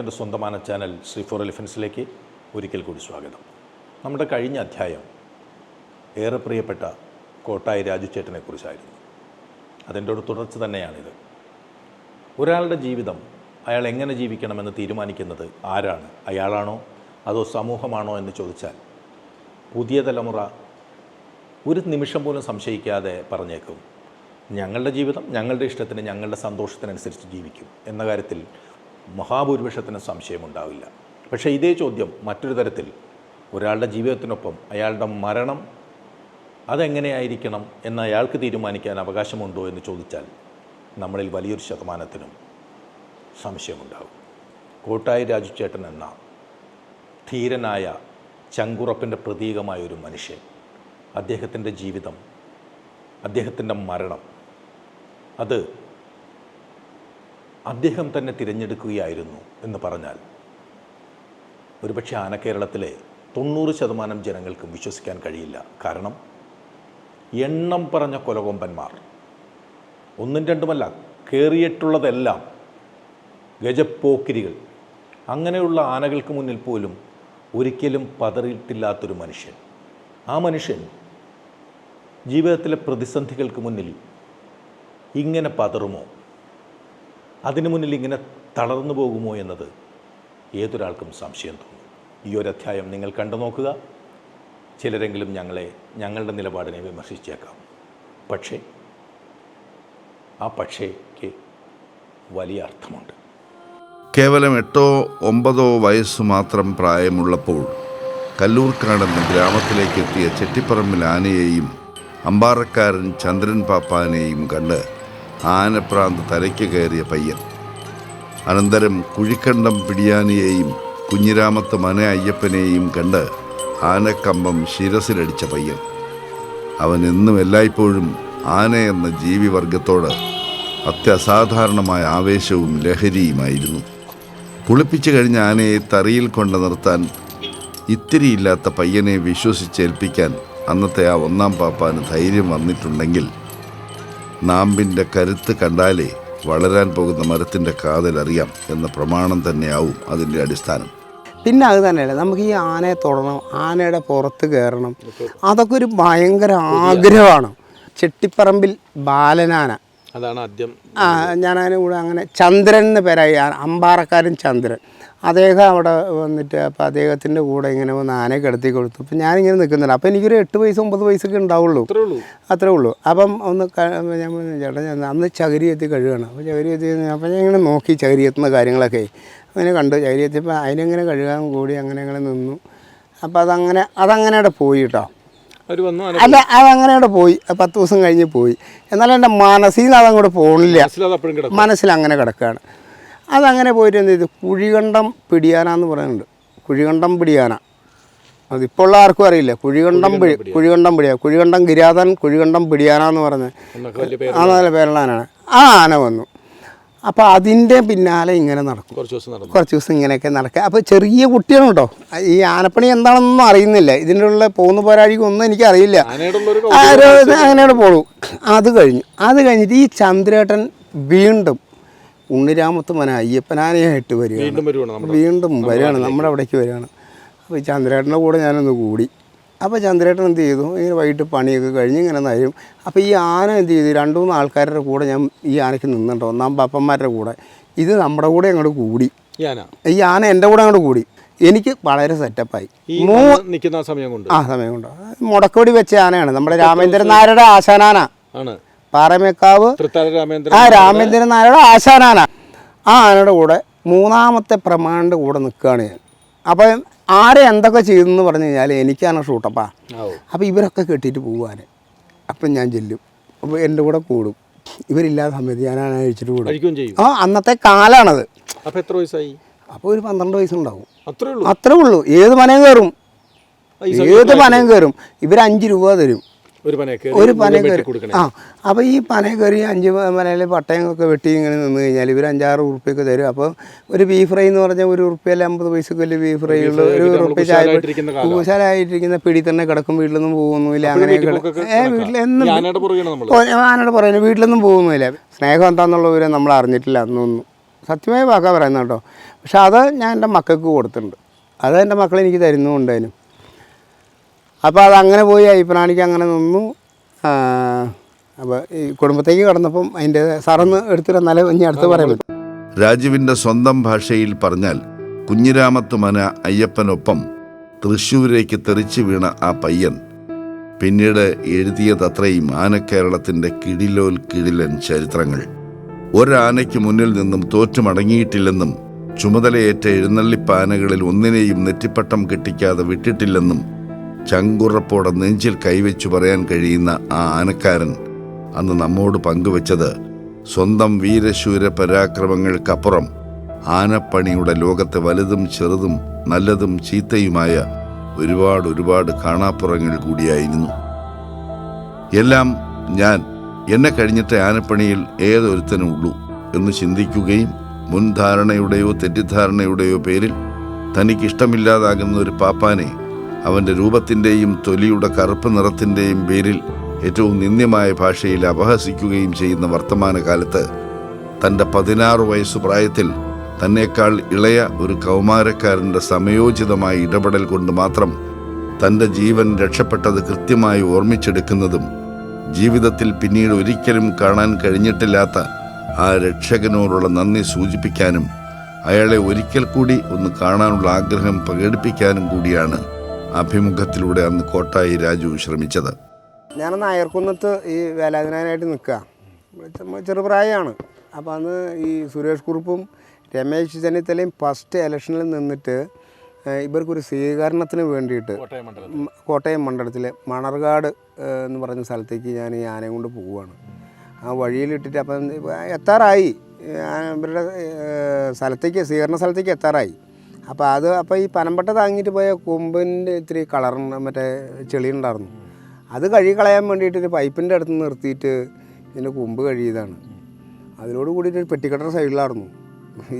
നമസ്കാരം സ്വന്തമാന channel Sree four എലിഫൻസിലേക്ക് ഒരിക്കൽ കൂടി സ്വാഗതം. നമ്മുടെ കഴിഞ്ഞ അധ്യായം ഏറെ പ്രിയപ്പെട്ട കോട്ടായി രാജുചേട്ടനെ കുറിച്ചായിരുന്നു. അതിന്റെ ഒരു തുടർച്ച തന്നെയാണിത്. ഒരാളുടെ ജീവിതം അയാൾ എങ്ങനെ ജീവിക്കണമെന്ന് തീരുമാനിക്കുന്നത് ആരാണ്? അയാളാണോ? അതോ സമൂഹമാണോ എന്ന് ചോദിച്ചാൽ പുതിയ തലമുറ ഒരു നിമിഷം പോലും സംശയിക്കാതെ പറഞ്ഞേക്കും. ഞങ്ങളുടെ ജീവിതം ഞങ്ങളുടെ ഇഷ്ടത്തിന് ഞങ്ങളുടെ സന്തോഷത്തിനനുസരിച്ച് ജീവിക്കും എന്ന കാര്യത്തിൽ മഹാഭൂരിപക്ഷത്തിന് സംശയമുണ്ടാവില്ല. പക്ഷേ ഇതേ ചോദ്യം മറ്റൊരു തരത്തിൽ ഒരാളുടെ ജീവിതത്തിനൊപ്പം അയാളുടെ മരണം അതെങ്ങനെയായിരിക്കണം എന്ന് അയാൾക്ക് തീരുമാനിക്കാൻ അവകാശമുണ്ടോ എന്ന് ചോദിച്ചാൽ നമ്മളിൽ വലിയൊരു ശതമാനത്തിനും സംശയമുണ്ടാകും കോട്ടായി രാജുചേട്ടൻ എന്ന ധീരനായ ചങ്കുറപ്പിന്റെ പ്രതീകമായ ഒരു മനുഷ്യൻ അദ്ദേഹത്തിന്റെ ജീവിതം അദ്ദേഹത്തിന്റെ മരണം അത് അദ്ദേഹം തന്നെ തിരഞ്ഞെടുക്കുകയായിരുന്നു എന്ന് പറഞ്ഞാൽ ഒരുപക്ഷെ ആനക്കേരളത്തിലെ തൊണ്ണൂറ് ശതമാനം ജനങ്ങൾക്കും വിശ്വസിക്കാൻ കഴിയില്ല. കാരണം എണ്ണം പറഞ്ഞ കൊലകൊമ്പന്മാർ ഒന്നും രണ്ടുമല്ല കയറിയിട്ടുള്ളതെല്ലാം ഗജപ്പോക്കിരികൾ. അങ്ങനെയുള്ള ആനകൾക്ക് മുന്നിൽ പോലും ഒരിക്കലും പതറിയിട്ടില്ലാത്തൊരു മനുഷ്യൻ. ആ മനുഷ്യൻ ജീവിതത്തിലെ പ്രതിസന്ധികൾക്ക് മുന്നിൽ ഇങ്ങനെ പതറുമോ? അതിനു മുന്നിൽ ഇങ്ങനെ തളർന്നു പോകുമോ എന്നത് ഏതൊരാൾക്കും സംശയം തോന്നും. ഈ ഒരു അധ്യായം നിങ്ങൾ കണ്ടു നോക്കുക. ചിലരെങ്കിലും ഞങ്ങളെ ഞങ്ങളുടെ നിലപാടിനെ വിമർശിച്ചേക്കാം. പക്ഷേ ആ പക്ഷേക്ക് വലിയ അർത്ഥമുണ്ട്. കേവലം എട്ടോ ഒമ്പതോ വയസ്സ് മാത്രം പ്രായമുള്ളപ്പോൾ കല്ലൂർക്കാടെന്ന ഗ്രാമത്തിലേക്ക് എത്തിയ ചെട്ടിപ്പറമ്പിൽ ആനയെയും അമ്പാറക്കാരൻ ചന്ദ്രൻ പാപ്പാനെയും കണ്ട് ആനപ്രാന്ത് തലയ്ക്ക് കയറിയ പയ്യൻ. അനന്തരം കുഴിക്കണ്ടം പിടിയാനിയെയും കുഞ്ഞിരാമത്ത് മന അയ്യപ്പനെയും കണ്ട് ആനക്കമ്പം ശിരസിലടിച്ച പയ്യൻ. അവൻ എന്നും എല്ലായ്പ്പോഴും ആന എന്ന ജീവിവർഗത്തോട് അത്യസാധാരണമായ ആവേശവും ലഹരിയുമായിരുന്നു. കുളിപ്പിച്ചു കഴിഞ്ഞ ആനയെ തറിയിൽ കൊണ്ട് നിർത്താൻ ഇത്തിരിയില്ലാത്ത പയ്യനെ വിശ്വസിച്ചേൽപ്പിക്കാൻ അന്നത്തെ ആ ഒന്നാം പാപ്പാന് ധൈര്യം വന്നിട്ടുണ്ടെങ്കിൽ നാമ്പിന്റെ കരുത്ത് കണ്ടാലേ വളരാൻ പോകുന്ന മരത്തിന്റെ കാതൽ അറിയാം എന്ന പ്രമാണം തന്നെയാവും അതിന്റെ അടിസ്ഥാനം. പിന്നെ അത് തന്നെയല്ല നമുക്ക് ഈ ആനയെ തൊടണം ആനയുടെ പുറത്ത് കയറണം അതൊക്കെ ഒരു ഭയങ്കര ആഗ്രഹമാണ്. ചെട്ടിപ്പറമ്പിൽ ബാലനാന. അതാണ് ആദ്യം ആ ഞാൻ അതിന് കൂടെ അങ്ങനെ ചന്ദ്രൻ എന്ന് പേരായി അമ്പാറക്കാരൻ ചന്ദ്രൻ. അദ്ദേഹം അവിടെ വന്നിട്ട് അപ്പോൾ അദ്ദേഹത്തിന്റെ കൂടെ ഇങ്ങനെ വന്ന് ആനയെ കിടത്തി കൊടുത്തു. അപ്പം ഞാനിങ്ങനെ നിൽക്കുന്നില്ല അപ്പോൾ എനിക്കൊരു എട്ട് വയസ്സ് ഒമ്പത് വയസ്സൊക്കെ ഉണ്ടാവുള്ളൂ. അത്രേ ഉള്ളൂ. അപ്പം ഒന്ന് ഞാൻ ചേട്ടാ ഞാൻ അന്ന് ചകിരി എത്തി കഴുകണം. അപ്പോൾ ചകിരി എത്തി അപ്പോൾ ഞാൻ ഇങ്ങനെ നോക്കി ചകിരി എത്തുന്ന കാര്യങ്ങളൊക്കെ. അങ്ങനെ കണ്ടു. ചകിരി എത്തിയപ്പോൾ അതിനെങ്ങനെ കഴുകാൻ കൂടി അങ്ങനെ അങ്ങനെ നിന്നു. അപ്പോൾ അതങ്ങനെ അതങ്ങനെ അവിടെ പോയി കേട്ടോ. അല്ല അതങ്ങനെ അവിടെ പോയി. പത്ത് ദിവസം കഴിഞ്ഞ് പോയി. എന്നാലും എന്റെ മനസ്സിൽ നിന്ന് അതങ്ങോട്ട് പോകണില്ല മനസ്സിൽ അങ്ങനെ കിടക്കുകയാണ് അതങ്ങനെ പോയിട്ട് എന്ത് ചെയ്തു? കുഴികണ്ടം പിടിയാന എന്ന് പറയുന്നുണ്ട്. കുഴികണ്ടം പിടിയാന. അതിപ്പോൾ ഉള്ള ആർക്കും അറിയില്ല. കുഴികണ്ടം പിടി കുഴികണ്ടം പിടിയാ കുഴികണ്ടം ഗിരാതൻ കുഴികണ്ടം പിടിയാന എന്ന് പറഞ്ഞ് ആ നല്ല പേരുള്ള ആനയാണ് ആ ആന വന്നു. അപ്പോൾ അതിന്റെ പിന്നാലെ ഇങ്ങനെ നടക്കും. കുറച്ച് ദിവസം നടക്കും കുറച്ച് ദിവസം ഇങ്ങനെയൊക്കെ നടക്കുക. അപ്പോൾ ചെറിയ കുട്ടിയാണ് കേട്ടോ. ഈ ആനപ്പണി എന്താണെന്നൊന്നും അറിയുന്നില്ല. ഇതിന്റെ ഉള്ള പോകുന്ന പോരാഴിക്കും ഒന്നും ആനയുടെ ഉള്ളൊരു ആരോ അങ്ങനെയാണ് പോളൂ. അത് കഴിഞ്ഞു. അത് കഴിഞ്ഞിട്ട് ഈ ചന്ദ്രേട്ടൻ വീണ്ടും ഉണ്ണിരാമത്ത് മന അയ്യപ്പനാനയായിട്ട് വരികയാണ്. വീണ്ടും വരികയാണ്. നമ്മുടെ അവിടേക്ക് വരികയാണ്. അപ്പോൾ ഈ ചന്ദ്രേട്ടന്റെ കൂടെ ഞാനൊന്ന് കൂടി. അപ്പോൾ ചന്ദ്രേട്ടൻ എന്ത് ചെയ്തു? ഇങ്ങനെ വൈകിട്ട് പണിയൊക്കെ കഴിഞ്ഞ് ഇങ്ങനെ നരും അപ്പോൾ ഈ ആന എന്ത് ചെയ്തു? രണ്ട് മൂന്ന് ആൾക്കാരുടെ കൂടെ ഞാൻ ഈ ആനയ്ക്ക് നിന്നിട്ടുണ്ട്. ഒന്നാം പാപ്പന്മാരുടെ കൂടെ. ഇത് നമ്മുടെ കൂടെ അങ്ങോട്ട് കൂടി. ഈ ആന? എന്റെ കൂടെ അങ്ങോട്ട് കൂടി. എനിക്ക് വളരെ സെറ്റപ്പായി. നിൽക്കുന്ന സമയം കൊണ്ട്. ആ സമയം കൊണ്ട്. മുടക്കോടി വെച്ച ആനയാണ്. നമ്മുടെ രാമേന്ദ്രൻ നായരുടെ ആശാനാന. ആണ്. പാറമേക്കാവ് ആ രാമേന്ദ്രൻ നായരുടെ ആശാനാന. ആ ആനയുടെ കൂടെ മൂന്നാമത്തെ പ്രമാണിന്റെ കൂടെ നിൽക്കുകയാണ് ഞാൻ. അപ്പം ആരെ എന്തൊക്കെ ചെയ്തെന്ന് പറഞ്ഞു കഴിഞ്ഞാൽ എനിക്കാണ് ഷൂട്ടപ്പാ. അപ്പം അപ്പോൾ ഇവരൊക്കെ കെട്ടിയിട്ട് പോവാൻ അപ്പം ഞാൻ ചെല്ലും. അപ്പോൾ എന്റെ കൂടെ കൂടും. ഇവരില്ലാത്ത സമയത്ത് ഞാൻ ആന അഴിച്ചിട്ട് കൂടും ആ അന്നത്തെ കാലാണത്. അപ്പോൾ എത്ര വയസ്സായി? അപ്പോൾ ഒരു പന്ത്രണ്ട് വയസ്സുണ്ടാവും. അത്രേ ഉള്ളൂ? അത്രേ ഉള്ളൂ. ഏത് മനയും കയറും. ഏത് പനയും കയറും. ഇവർ അഞ്ച് രൂപ തരും. ഒരു പന കയറി ആ അപ്പോൾ ഈ പന കയറി അഞ്ച് പട്ടയം ഒക്കെ വെട്ടി ഇങ്ങനെ നിന്ന് കഴിഞ്ഞാൽ ഇവർ അഞ്ചാറ് ഉറുപ്പ്യൊക്കെ തരും. അപ്പോൾ ഒരു ബീഫ് ഫ്രൈ എന്ന് പറഞ്ഞാൽ ഒരു ഉറുപ്പ്യല്ല അമ്പത് പൈസക്ക് വലിയ ബീഫ് ഫ്രൈ ഉള്ള. ഒരു ഉറുപ്പ്യ ചായ കുശാലായിട്ടിരിക്കുന്ന പിടി തന്നെ കിടക്കും. വീട്ടിലൊന്നും പോകുന്നില്ല. അങ്ങനെ ഏഹ് വീട്ടിലെന്നും ആനയുടെ ആനോട് പറയുന്നത് വീട്ടിലൊന്നും പോകുന്നില്ല. സ്നേഹം എന്താണെന്നുള്ളവരെ നമ്മൾ അറിഞ്ഞിട്ടില്ല അന്നൊന്നും സത്യമായ വാക്കാ പറയുന്നത് കേട്ടോ. പക്ഷെ അത് ഞാൻ എന്റെ മക്കൾക്ക് കൊടുത്തിട്ടുണ്ട്. അത് എന്റെ മക്കളെനിക്ക് തരുന്നുണ്ടായിരുന്നു അപ്പോൾ അതങ്ങനെ പോയി അയ്യപ്പനാണിക്ക് അങ്ങനെ നിന്നു. അപ്പോൾ ഈ കുടുംബത്തേക്ക് കടന്നപ്പം അതിന്റെ സാറൊന്ന് എടുത്തിട്ട് നല്ല ഇനി അടുത്ത് പറയാൻ പറ്റും. രാജുവിന്റെ സ്വന്തം ഭാഷയിൽ പറഞ്ഞാൽ കുഞ്ഞിരാമത്ത് മന അയ്യപ്പനൊപ്പം തൃശ്ശൂരേക്ക് തെറിച്ചു വീണ ആ പയ്യൻ പിന്നീട് എഴുതിയതത്രയും ആനക്കേരളത്തിന്റെ കിടിലോൽ കിടിലൻ ചരിത്രങ്ങൾ. ഒരാനയ്ക്ക് മുന്നിൽ നിന്നും തോറ്റുമടങ്ങിയിട്ടില്ലെന്നും ചുമതലയേറ്റ എഴുന്നള്ളിപ്പാനകളിൽ ഒന്നിനെയും നെറ്റിപ്പട്ടം കെട്ടിക്കാതെ വിട്ടിട്ടില്ലെന്നും ചങ്കുറപ്പോടെ നെഞ്ചിൽ കൈവച്ചു പറയാൻ കഴിയുന്ന ആ ആനക്കാരൻ അന്ന് നമ്മോട് പങ്കുവച്ചത് സ്വന്തം വീരശൂര പരാക്രമങ്ങൾക്കപ്പുറം ആനപ്പണിയുടെ ലോകത്തെ വലുതും ചെറുതും നല്ലതും ചീത്തയുമായ ഒരുപാട് ഒരുപാട് കാണാപ്പുറങ്ങൾ കൂടിയായിരുന്നു. എല്ലാം ഞാൻ എന്നെ കഴിഞ്ഞിട്ട് ആനപ്പണിയിൽ ഏതൊരുത്തനും ഉള്ളൂ എന്ന് ചിന്തിക്കുകയും മുൻധാരണയുടെയോ തെറ്റിദ്ധാരണയുടെയോ പേരിൽ തനിക്കിഷ്ടമില്ലാതാകുന്ന ഒരു പാപ്പാനെ അവന്റെ രൂപത്തിന്റെയും തൊലിയുടെ കറുപ്പ് നിറത്തിന്റെയും പേരിൽ ഏറ്റവും നിന്ദ്യമായ ഭാഷയിൽ അപഹസിക്കുകയും ചെയ്യുന്ന വർത്തമാനകാലത്ത് തന്റെ പതിനാറ് വയസ്സു പ്രായത്തിൽ തന്നേക്കാൾ ഇളയ ഒരു കൗമാരക്കാരന്റെ സമയോചിതമായ ഇടപെടൽ കൊണ്ട് മാത്രം തന്റെ ജീവൻ രക്ഷപ്പെട്ടത് കൃത്യമായി ഓർമ്മിച്ചെടുക്കുന്നതും ജീവിതത്തിൽ പിന്നീട് ഒരിക്കലും കാണാൻ കഴിഞ്ഞിട്ടില്ലാത്ത ആ രക്ഷകനോടുള്ള നന്ദി സൂചിപ്പിക്കാനും അയാളെ ഒരിക്കൽ കൂടി ഒന്ന് കാണാനുള്ള ആഗ്രഹം പ്രകടിപ്പിക്കാനും കൂടിയാണ് അഭിമുഖത്തിലൂടെ അന്ന് കോട്ടായി രാജു ശ്രമിച്ചത് ഞാനന്ന് അയർക്കുന്നത്ത് ഈ വേലാതിനായിട്ട് നിൽക്കുക. ചെറുപ്രായമാണ് അപ്പോൾ അന്ന് ഈ സുരേഷ് കുറുപ്പും രമേശ് ചെന്നിത്തലയും ഫസ്റ്റ് ഇലക്ഷനിൽ നിന്നിട്ട് ഇവർക്കൊരു സ്വീകരണത്തിന് വേണ്ടിയിട്ട് കോട്ടയം മണ്ഡലത്തിൽ. കോട്ടയം മണ്ഡലത്തിലെ മണർകാട് എന്ന് പറഞ്ഞ സ്ഥലത്തേക്ക് ഞാൻ ഈ ആനയും കൊണ്ട് പോവുകയാണ്. ആ വഴിയിലിട്ടിട്ട് അപ്പം എത്താറായി. ഇവരുടെ സ്ഥലത്തേക്ക് സ്വീകരണ സ്ഥലത്തേക്ക് എത്താറായി. അപ്പോൾ അത് അപ്പോൾ ഈ പനമ്പട്ട താങ്ങിയിട്ട് പോയ കൊമ്പിന്റെ ഇത്തിരി കളർ മറ്റേ ചെളി ഉണ്ടായിരുന്നു. അത് കഴുകി കളയാൻ വേണ്ടിയിട്ട് ഒരു പൈപ്പിന്റെ അടുത്ത് നിർത്തിയിട്ട് ഇതിന്റെ കൊമ്പ് കഴുകിയതാണ്. അതിനോട് കൂടിയിട്ട് ഒരു പെട്ടിക്കട്ടയുടെ സൈഡിലായിരുന്നു.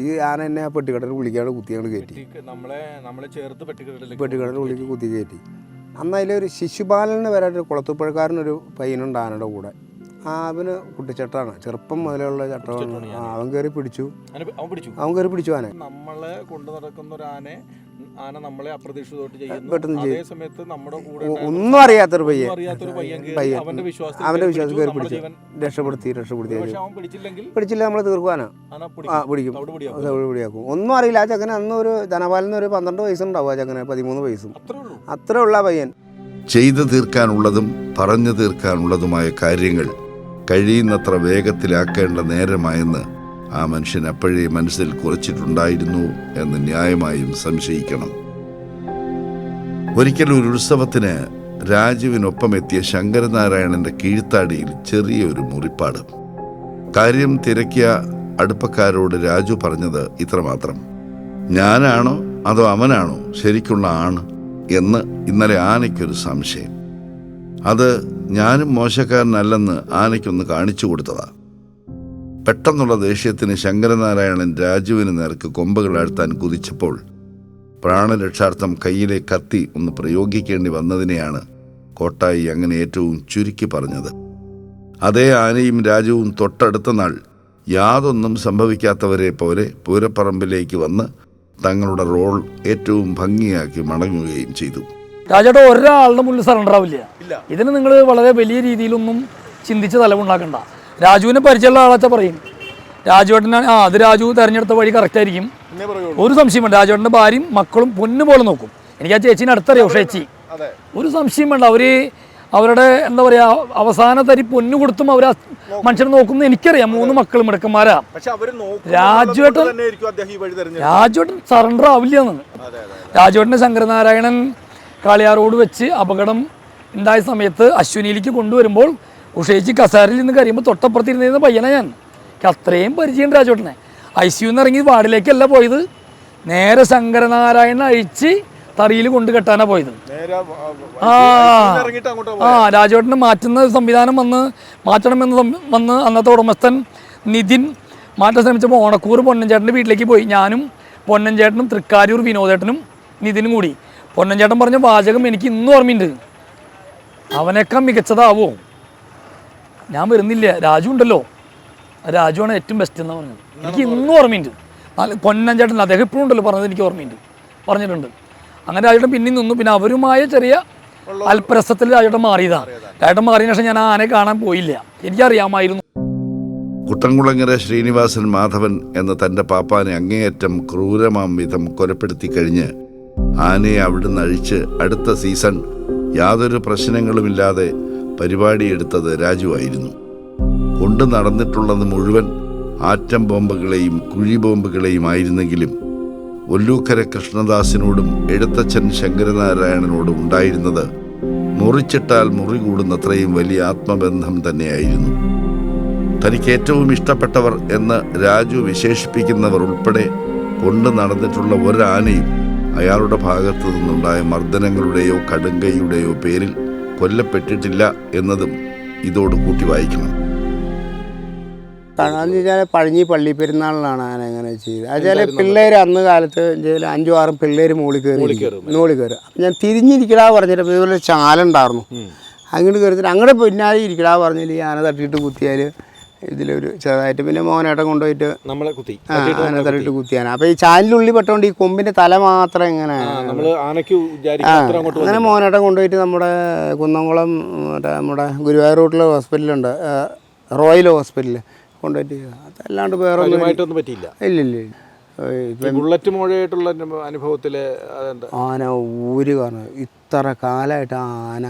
ഈ ആന എന്നെ ആ പെട്ടിക്കട്ടയുടെ വിളിക്കാണ്ട് കുത്തിയാണ് കയറ്റി. പെട്ടിക്കടയുടെ ഉള്ളിലേക്ക് കുത്തി കയറ്റി. അന്ന് അതിലൊരു ശിശുപാലന് വരായിട്ട് കുളത്തുപ്പുഴക്കാരനൊരു പയ്യനുണ്ട് ആനയുടെ കൂടെ. അവന് കുട്ടിച്ചട്ടാണ്. ചെറുപ്പം മുതലുള്ള ചട്ടമാണ്. അവൻ കയറി പിടിച്ചു. അവൻ പിടിച്ചു. അവൻ കയറി പിടിച്ചു ആന. നമ്മളെ കൊണ്ടു നടക്കുന്ന ഒരു ആനെ ആന നമ്മളെ അപ്രതീക്ഷിതമായിട്ട് ചെയ്യുന്നു. അതേ സമയത്ത് നമ്മുടെ കൂടെ ഒന്നും അറിയാത്തൊരു പയ്യൻ. പയ്യൻ. അവന്റെ വിശ്വാസം പിടിച്ചു, കയറി പിടിച്ചു. രക്ഷപ്പെടുത്തി രക്ഷപ്പെടുത്തി. അവൻ പിടിച്ചില്ലെങ്കിൽ പിടിച്ചില്ല നമ്മൾ തീർക്കുവാനാ ആന. ആ പിടിക്കും. പിടിയാക്കും. ഒന്നും അറിയില്ല. ആ ചക്കന് അന്ന് ഒരു ധനപാലിന് ഒരു പന്ത്രണ്ട് വയസ്സുണ്ടാവും ആ ചക്കന്. പതിമൂന്ന് വയസ്സും. അത്രേ ഉള്ളൂ. അത്ര ഉള്ള പയ്യൻ. ചെയ്തു തീർക്കാനുള്ളതും പറഞ്ഞു തീർക്കാനുള്ളതുമായ കാര്യങ്ങൾ കഴിയുന്നത്ര വേഗത്തിലാക്കേണ്ട നേരമായെന്ന് ആ മനുഷ്യൻ അപ്പോഴേ മനസ്സിൽ കുറിച്ചിട്ടുണ്ടായിരുന്നു എന്ന് ന്യായമായും സംശയിക്കണം. ഒരിക്കൽ ഒരു ഉത്സവത്തിന് രാജുവിനൊപ്പം എത്തിയ ശങ്കരനാരായണന്റെ കീഴ്ത്താടിയിൽ ചെറിയൊരു മുറിപ്പാട്. കാര്യം തിരക്കിയ അടുപ്പക്കാരോട് രാജു പറഞ്ഞത് ഇത്രമാത്രം. ഞാനാണോ അതോ അവനാണോ ശരിക്കുള്ള ആണ് എന്ന് ഇന്നലെ ആനയ്ക്കൊരു സംശയം. അത് ഞാനും മോശക്കാരനല്ലെന്ന് ആനയ്ക്കൊന്ന് കാണിച്ചു കൊടുത്തതാ. പെട്ടെന്നുള്ള ദേഷ്യത്തിന് ശങ്കരനാരായണൻ രാജുവിന് നേർക്ക് കൊമ്പുകൾ ആഴ്ത്താൻ കുതിച്ചപ്പോൾ പ്രാണരക്ഷാർത്ഥം കയ്യിലെ കത്തി ഒന്ന് പ്രയോഗിക്കേണ്ടി വന്നതിനെയാണ് കോട്ടായി അങ്ങനെ ഏറ്റവും ചുരുക്കി പറഞ്ഞത്. അതേ ആനയും രാജുവും തൊട്ടടുത്ത നാൾ യാതൊന്നും സംഭവിക്കാത്തവരെ പോലെ പൂരപ്പറമ്പിലേക്ക് വന്ന് തങ്ങളുടെ റോൾ ഏറ്റവും ഭംഗിയാക്കി മടങ്ങുകയും ചെയ്തു. രാജേട്ടാ ഒരാളുടെ മുന്നിൽ സറണ്ടർ ആവില്ല. ഇതിന് നിങ്ങൾ വളരെ വലിയ രീതിയിലൊന്നും ചിന്തിച്ച് തലമുണ്ടാക്കണ്ട രാജുവിനെ പരിചയമുള്ള ആളാച്ച പറയും. രാജുവേട്ടനാണ് ആ അത് രാജു തെരഞ്ഞെടുത്ത വഴി കറക്റ്റ് ആയിരിക്കും. ഒരു സംശയം വേണ്ട. രാജുവേട്ടന്റെ ഭാര്യയും മക്കളും പൊന്നു പോലെ നോക്കും. എനിക്ക് ആ ചേച്ചീനെ അടുത്തറിയാം ചേച്ചി? ഒരു സംശയം വേണ്ട. അവർ അവരുടെ എന്താ പറയാ അവസാന തരി പൊന്നു കൊടുത്തും അവർ മനുഷ്യനെ നോക്കുന്നത് എനിക്കറിയാം. മൂന്ന് മക്കളും മിടക്കന്മാരാ രാജുവേട്ടൻ- രാജുവേട്ടൻ സറണ്ടർ ആവില്ല എന്ന്. രാജുവേട്ടന്റെ ശങ്കരനാരായണൻ കാളിയാറോട് വെച്ച് അപകടം ഉണ്ടായ സമയത്ത് അശ്വിനിയിലേക്ക് കൊണ്ടുവരുമ്പോൾ ഉഷേച്ചി കസാരയിൽ നിന്ന് കറിയുമ്പോൾ തൊട്ടപ്പുറത്തിരുന്നിരുന്ന പയ്യനെ ഞാൻ. അത്രയും പരിചയം രാജോട്ടനെ. ഐ സി യു ഇറങ്ങി വാർഡിലേക്കല്ല പോയത്. നേരെ ശങ്കരനാരായണൻ അഴിച്ച് തറിയിൽ കൊണ്ട് കെട്ടാനാണ് പോയത്. ആ ആ രാജേട്ടനെ മാറ്റുന്ന സംവിധാനം വന്ന് മാറ്റണമെന്ന് വന്ന് അന്നത്തെ ഉടമസ്ഥൻ നിതിൻ മാറ്റാൻ ശ്രമിച്ചപ്പോൾ ഓണക്കൂർ പൊന്നൻചേട്ടന്റെ വീട്ടിലേക്ക് പോയി. ഞാനും പൊന്നൻചേട്ടനും തൃക്കാരൂർ വിനോദേട്ടനും നിതിനും കൂടി. പൊന്നൻചേട്ടൻ പറഞ്ഞ വാചകം എനിക്ക് ഇന്നും ഓർമ്മയുണ്ട്. അവനേക്കാൾ മികച്ചതാവോ? ഞാൻ വരുന്നില്ല. രാജു ഉണ്ടല്ലോ. രാജുവാണ് ഏറ്റവും ബെസ്റ്റ് എന്ന് പറഞ്ഞത്. എനിക്ക് ഇന്നും ഓർമ്മയുണ്ട്. പൊന്നഞ്ചേട്ടൻ അദ്ദേഹം ഇപ്പോഴും ഉണ്ടല്ലോ പറഞ്ഞത് എനിക്ക് ഓർമ്മയുണ്ട്. പറഞ്ഞിട്ടുണ്ട്. അങ്ങനെ രാജേട്ടൻ പിന്നെയും നിന്നു. പിന്നെ അവരുമായ ചെറിയ അല്പരസത്തിൽ രാജേട്ടൻ മാറിയതാണ് രാജേട്ടൻ മാറിയതിനു ശേഷം ഞാൻ ആനെ കാണാൻ പോയില്ല. എനിക്കറിയാമായിരുന്നു. കുട്ടംകുളങ്ങര ശ്രീനിവാസൻ മാധവൻ എന്ന തന്റെ പാപ്പാനെ അങ്ങേയറ്റം ക്രൂരമാം വിധം കൊലപ്പെടുത്തി കഴിഞ്ഞ് ആനയെ അവിടുന്ന് അഴിച്ച് അടുത്ത സീസൺ യാതൊരു പ്രശ്നങ്ങളുമില്ലാതെ പരിപാടി എടുത്തത് രാജുവായിരുന്നു കൊണ്ടു നടന്നിട്ടുള്ളത് മുഴുവൻ ആറ്റം ബോംബുകളെയും കുഴി ബോംബുകളെയും ആയിരുന്നെങ്കിലും ഒല്ലൂക്കര കൃഷ്ണദാസിനോടും എഴുത്തച്ഛൻ ശങ്കരനാരായണനോടും ഉണ്ടായിരുന്നത് മുറിച്ചിട്ടാൽ മുറി കൂടുന്നത്രയും വലിയ ആത്മബന്ധം തന്നെയായിരുന്നു. തനിക്ക് ഏറ്റവും ഇഷ്ടപ്പെട്ടവർ എന്ന് രാജു വിശേഷിപ്പിക്കുന്നവർ ഉൾപ്പെടെ കൊണ്ടു നടന്നിട്ടുള്ള ഒരാനയും അയാളുടെ ഭാഗത്തു നിന്നുണ്ടായ മർദ്ദനങ്ങളുടെയോ കടുങ്കയുടെയോ പേരിൽ കൊല്ലപ്പെട്ടിട്ടില്ല എന്നതും ഇതോട് കൂട്ടി വായിക്കണം കാരണം വെച്ചാൽ പഴഞ്ഞി പള്ളി പെരുന്നാളിലാണ് ഞാൻ അങ്ങനെ ചെയ്തത്. അതുപോലെ പിള്ളേർ അന്ന് കാലത്ത് അഞ്ചു ആറും പിള്ളേർ മുകളിൽ കയറി മുകളിൽ കയറും. അപ്പം ഞാൻ തിരിഞ്ഞിരിക്കടാ പറഞ്ഞിട്ട് ഇതുപോലെ ചാലുണ്ടായിരുന്നു അങ്ങോട്ട് കയറി അങ്ങോട്ട് പിന്നാലെ ഇരിക്കടാ പറഞ്ഞാൽ ഞാൻ തട്ടിയിട്ട് കുത്തിയാൽ ഇതിലൊരു ചെറുതായിട്ട് പിന്നെ മോനേട്ടൻ കൊണ്ടുപോയിട്ട് നമ്മളെ കുത്തി. ആന തട്ടിയിട്ട് കുത്തിയാന അപ്പോൾ ഈ ചാലിനുള്ളിൽ പെട്ടോണ്ട് ഈ കൊമ്പിന്റെ തല മാത്രം ഇങ്ങനെ അങ്ങനെ മോനേട്ടൻ കൊണ്ടുപോയിട്ട് നമ്മുടെ കുന്നംകുളം മറ്റേ നമ്മുടെ ഗുരുവായൂർ റൂട്ടിലെ ഹോസ്പിറ്റലുണ്ട് റോയൽ ഹോസ്പിറ്റൽ കൊണ്ടുപോയിട്ട് അതല്ലാണ്ട് വേറെ ഒന്നും പറ്റിയില്ല. ഇല്ല ഇല്ല ബുള്ളറ്റ് മോഴയായിട്ടുള്ള അനുഭ- അനുഭവത്തിൽ ആന ഊര് കാരണം ഇത്ര കാലമായിട്ട് ആന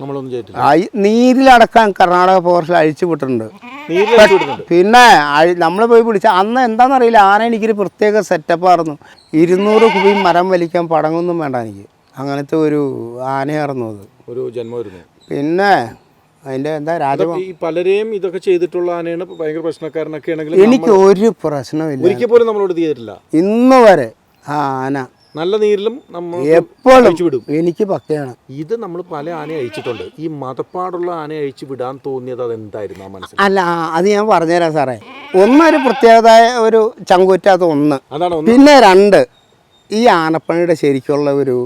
നമ്മളൊന്നും ചെയ്തിട്ടില്ല. നീരിലടക്കാൻ കർണാടക ഫോറസ്റ്റിൽ അഴിച്ചു വിട്ടിട്ടുണ്ട്. പിന്നെ നമ്മൾ പോയി പിടിച്ച അന്ന് എന്താണെന്നറിയില്ല ആന എനിക്കൊരു പ്രത്യേക സെറ്റപ്പായിരുന്നു ഇരുന്നൂറ് കുപ്പി മരം വലിക്കാൻ പടങ്ങൊന്നും വേണ്ട എനിക്ക്. അങ്ങനത്തെ ഒരു ആനയായിരുന്നു അത്. ഒരു ജന്മമായിരുന്നു പിന്നെ അതിന്റെ എന്താ രാജ ഈ പലരെയും ഇതൊക്കെ ചെയ്തിട്ടുള്ള ആനയാണ് ഭയങ്കര പ്രശ്നക്കാരനൊക്കെ ആണെങ്കിൽ എനിക്ക് ഒരു പ്രശ്നമില്ല. ഒരിക്കൽ പോലും നമ്മളോട് ചെയ്തിട്ടില്ല. ഇന്ന് വരെ ആ ആന നല്ല നീരിലും നമ്മൾ എപ്പോഴും വിടും. എനിക്ക് പക്കയാണ്. ഇത് നമ്മൾ പല ആന അഴിച്ചിട്ടുണ്ട് ഈ മതപ്പാടുള്ള ആന അഴിച്ചു വിടാൻ തോന്നിയത് അത് എന്തായിരുന്നു മനസ്സിൽ. അല്ല അത് ഞാൻ പറഞ്ഞുതരാം സാറേ. ഒന്നൊരു പ്രത്യേകത ഒരു ചങ്കൂറ്റാത്ത ഒന്ന്. അതാണ് ഒന്ന്. പിന്നെ രണ്ട് ഈ ആനപ്പണിയുടെ ശരിക്കുള്ള ഒരു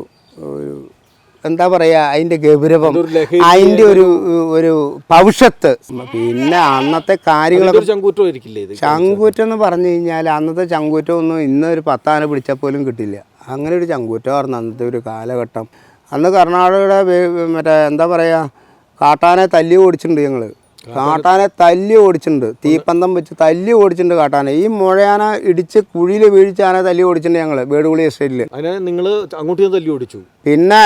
ഒരു എന്താ പറയുക അതിന്റെ ഗൗരവം അതിന്റെ അതിന്റെ ഒരു ഒരു പൗഷത്ത് പിന്നെ അന്നത്തെ കാര്യങ്ങളൊക്കെ ചങ്കൂറ്റം എന്ന് പറഞ്ഞു കഴിഞ്ഞാൽ അന്നത്തെ ചങ്കൂറ്റം ഒന്നും ഒരു പത്താന പിടിച്ചാൽ പോലും കിട്ടില്ല. അങ്ങനെ ഒരു ചങ്കൂറ്റമായിരുന്നു അന്നത്തെ ഒരു കാലഘട്ടം. അന്ന് കർണാടകയുടെ മറ്റേ എന്താ പറയുക കാട്ടാനെ തല്ലി ഓടിച്ചിട്ടുണ്ട് ഞങ്ങൾ കാട്ടാനെ തല്ലി ഓടിച്ചിട്ടുണ്ട്. തീപ്പന്തം വെച്ച് തല്ലി ഓടിച്ചിട്ടുണ്ട് കാട്ടാനെ. ഈ മുഴയാന ഇടിച്ച് കുഴിയിൽ വീഴിച്ചാനെ തല്ലി ഓടിച്ചിട്ടുണ്ട് ഞങ്ങൾ വേടുകുളി എസ്റ്റേറ്റിൽ അതിനെ നിങ്ങൾ അങ്ങോട്ട് തല്ലി ഓടിച്ചു. പിന്നെ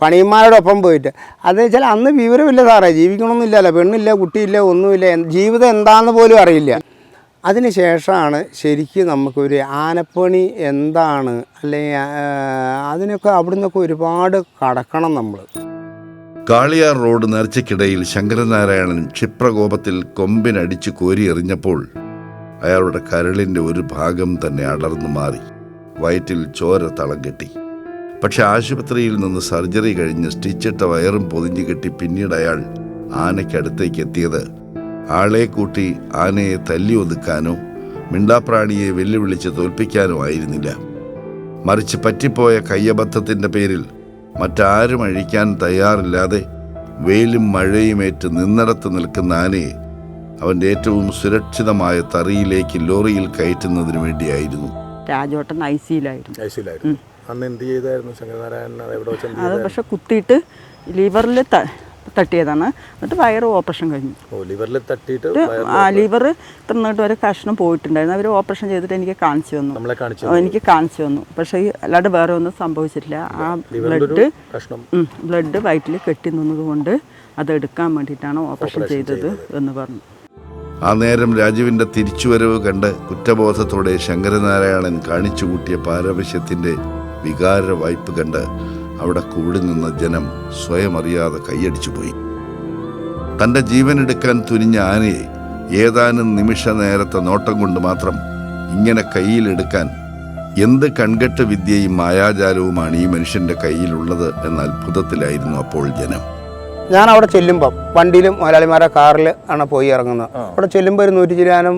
പണിയന്മാരുടെ ഒപ്പം പോയിട്ട്. അത് വെച്ചാൽ അന്ന് വിവരമില്ല സാറേ. ജീവിക്കണമെന്നില്ലല്ലോ പെണ്ണില്ല കുട്ടിയില്ല ഒന്നുമില്ല. ജീവിതം എന്താണെന്ന് പോലും അറിയില്ല. അതിന് ശേഷമാണ് ശരിക്കും നമുക്കൊരു ആനപ്പണി എന്താണ്? അല്ലെങ്കിൽ അതിനൊക്കെ അവിടെ നിന്നൊക്കെ ഒരുപാട് കടക്കണം നമ്മൾ കാളിയാർ റോഡ് നേർച്ചയ്ക്കിടയിൽ ശങ്കരനാരായണൻ ക്ഷിപ്രകോപത്തിൽ കൊമ്പിനടിച്ച് കോരിയെറിഞ്ഞപ്പോൾ അയാളുടെ കരളിന്റെ ഒരു ഭാഗം തന്നെ അടർന്നു മാറി. വയറ്റിൽ ചോര തളം കെട്ടി. പക്ഷെ ആശുപത്രിയിൽ നിന്ന് സർജറി കഴിഞ്ഞ് സ്റ്റിച്ചിട്ട വയറും പൊതിഞ്ഞു കെട്ടി പിന്നീട് അയാൾ ആനയ്ക്കടുത്തേക്ക് എത്തിയത്. ആളെ കൂട്ടി ആനയെ തല്ലി ഒതുക്കാനോ മിണ്ടാപ്രാണിയെ വെല്ലുവിളിച്ച് തോൽപ്പിക്കാനോ ആയിരുന്നില്ല. മറിച്ച് പറ്റിപ്പോയ കയ്യബദ്ധത്തിന്റെ പേരിൽ മറ്റാരും അഴിക്കാൻ തയ്യാറില്ലാതെ വെയിലും മഴയുമേറ്റ് നിന്നിടത്ത് നിൽക്കുന്ന ആനയെ അവന്റെ ഏറ്റവും സുരക്ഷിതമായ തറിയിലേക്ക് ലോറിയിൽ കയറ്റുന്നതിന് വേണ്ടിയായിരുന്നു. രാജോട്ടൻ ഐ സിയിലായിരുന്നു. ഐസിലായിരുന്നു അന്ന് എന്ത് ചെയ്തായിരുന്നു? ശങ്കരനാരായണൻ എവിടെ വെച്ച് എന്ത് അത് ചെയ്തായിരുന്നു? പക്ഷെ കുത്തിയിട്ട് ലിവറിൽ തട്ടിയതാണ്. എന്നിട്ട് വയറ് ഓപ്പറേഷൻ കഴിഞ്ഞു. ഓ ലിവറിൽ തട്ടിയിട്ട് വയറിൽ ആ ലിവർ തിന്നിട്ട് ഒരു കഷ്ണം പോയിട്ടുണ്ടായിരുന്നു. അവർ ഓപ്പറേഷൻ ചെയ്തിട്ട് എനിക്ക് കാണിച്ചു തന്നു. നമ്മളെ കാണിച്ചു ഓ, എനിക്ക് കാണിച്ചു തന്നു. പക്ഷേ ഈ അല്ലാണ്ട് വേറെ ഒന്നും സംഭവിച്ചിട്ടില്ല. ആ ബ്ലഡ് കഷ്ണം. ബ്ലഡ് വയറ്റിൽ കെട്ടി നിന്നതുകൊണ്ട് അത് എടുക്കാൻ വേണ്ടിയിട്ടാണ് ഓപ്പറേഷൻ ചെയ്തത് എന്ന് പറഞ്ഞു. ആ നേരം രാജുവിന്റെ തിരിച്ചുവരവ് കണ്ട് കുറ്റബോധത്തോടെ ശങ്കരനാരായണൻ കാണിച്ചു കൂട്ടിയ പാരവശ്യത്തിന്റെ വികാര വായ്പ് കണ്ട് അവിടെ കൂടി നിന്ന ജനം സ്വയം അറിയാതെ കൈയടിച്ചു കൈയടിച്ചുപോയി തന്റെ ജീവനെടുക്കാൻ തുനിഞ്ഞ ആനയെ ഏതാനും നിമിഷ നേരത്തെ നോട്ടം കൊണ്ട് മാത്രം ഇങ്ങനെ കയ്യിലെടുക്കാൻ എന്ത് കൺകെട്ട് വിദ്യയും മായാജാലവുമാണ് ഈ മനുഷ്യന്റെ കയ്യിലുള്ളത് എന്ന അത്ഭുതത്തിലായിരുന്നു അപ്പോൾ ജനം. ഞാൻ അവിടെ ചെല്ലുമ്പം വണ്ടിയിലും മലയാളിമാരെ കാറിൽ ആണ് പോയി ഇറങ്ങുന്നത്. അവിടെ ചെല്ലുമ്പോൾ ഒരു നൂറ്റി ചിലാനും